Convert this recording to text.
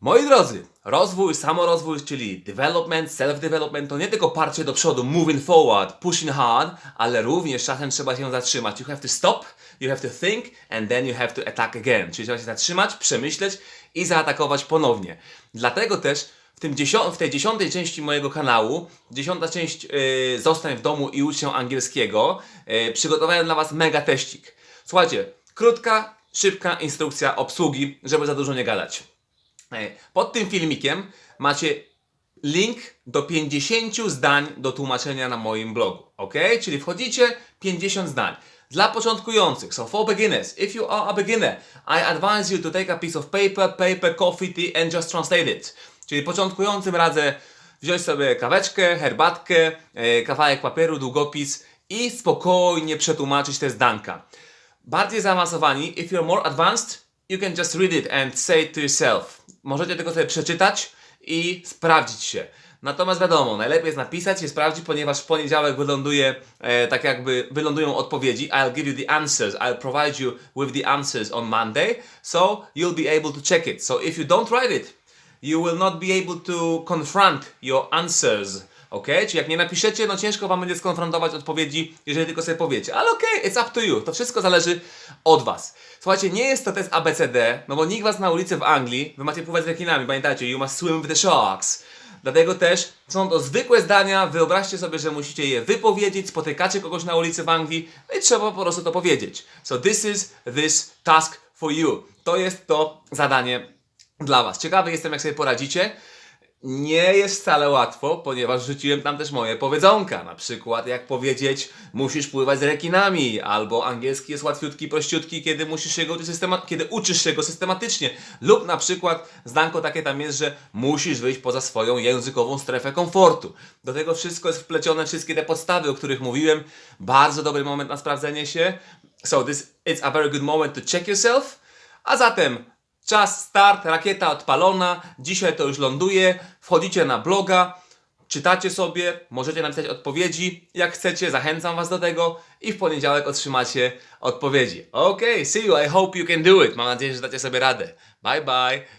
Moi drodzy, rozwój, samorozwój, czyli development, self-development to nie tylko parcie do przodu, moving forward, pushing hard, ale również czasem trzeba się zatrzymać. You have to stop, you have to think, and then you have to attack again. Czyli trzeba się zatrzymać, przemyśleć i zaatakować ponownie. Dlatego też w, tym dziesią- w tej dziesiątej części mojego kanału, dziesiąta część yy, Zostań w domu i ucz się angielskiego, yy, przygotowałem dla Was mega teścik. Słuchajcie, krótka, szybka instrukcja obsługi, żeby za dużo nie gadać. E, Pod tym filmikiem macie link do 50 zdań do tłumaczenia na moim blogu. Ok? Czyli wchodzicie 50 zdań. Dla początkujących, so for beginners, if you are a beginner, I advise you to take a piece of paper, paper, coffee, tea and just translate it. Czyli początkującym radzę wziąć sobie kaweczkę, herbatkę, e, kawałek papieru, długopis i spokojnie przetłumaczyć te zdanka. Bardziej zaawansowani, if you're more advanced, you can just read it and say it to yourself. Możecie tylko sobie przeczytać i sprawdzić się. Natomiast wiadomo, najlepiej jest napisać i sprawdzić, ponieważ w poniedziałek wyląduje, e, tak jakby wylądują odpowiedzi. I'll give you the answers. I'll provide you with the answers on Monday, so you'll be able to check it. So if you don't write it, you will not be able to confront your answers. Ok? Czyli jak nie napiszecie, no ciężko wam będzie skonfrontować odpowiedzi, jeżeli tylko sobie powiecie. Ale okej, it's up to you. To wszystko zależy od was. Słuchajcie, nie jest to test ABCD, no bo nikt was na ulicy w Anglii, wy macie pływać z rekinami, pamiętajcie, you must swim with the sharks. Dlatego też są to zwykłe zdania, wyobraźcie sobie, że musicie je wypowiedzieć, spotykacie kogoś na ulicy w Anglii, no i trzeba po prostu to powiedzieć. So this is this task for you. To jest to zadanie dla Was. Ciekawy jestem, jak sobie poradzicie. Nie jest wcale łatwo, ponieważ rzuciłem tam też moje powiedzonka. Na przykład, jak powiedzieć, musisz pływać z rekinami, albo angielski jest łatwiutki, prościutki, kiedy musisz się go kiedy uczysz się go systematycznie. Lub na przykład, zdanko takie tam jest, że musisz wyjść poza swoją językową strefę komfortu. Do tego wszystko jest wplecione, wszystkie te podstawy, o których mówiłem. Bardzo dobry moment na sprawdzenie się. So this it's a very good moment to check yourself. A zatem czas, start, rakieta odpalona. Dzisiaj to już ląduje. Wchodzicie na bloga, czytacie sobie, możecie napisać odpowiedzi jak chcecie, zachęcam Was do tego i w poniedziałek otrzymacie odpowiedzi. Ok, see you, I hope you can do it. Mam nadzieję, że dacie sobie radę. Bye bye.